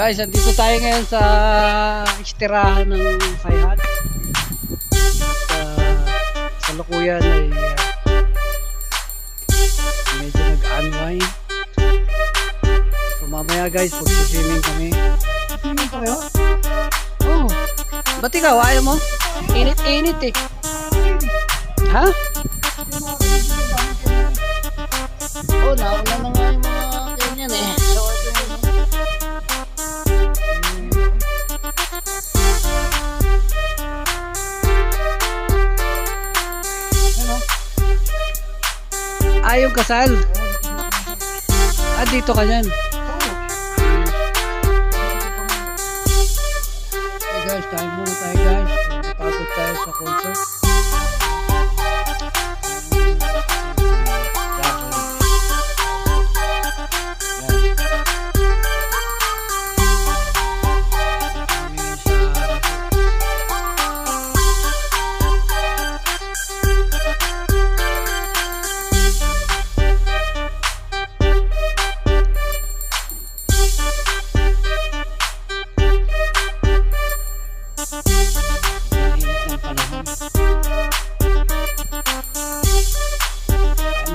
Guys, andito tayo ngayon sa istirahan ng Fayhat. At sa lukuyan ay uh, medyo nag-unwind. So mamaya guys, mag-swimming kami. Swimming kayo? Oh, ba't ikaw? Ayaw mo? Init-init eh. Ha? Oh, nauna Ah, yung kasal. Ah, dito ka yan. Hey guys, kain muna tayo guys. Napagod tayo sa concert.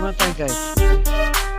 levantar gás.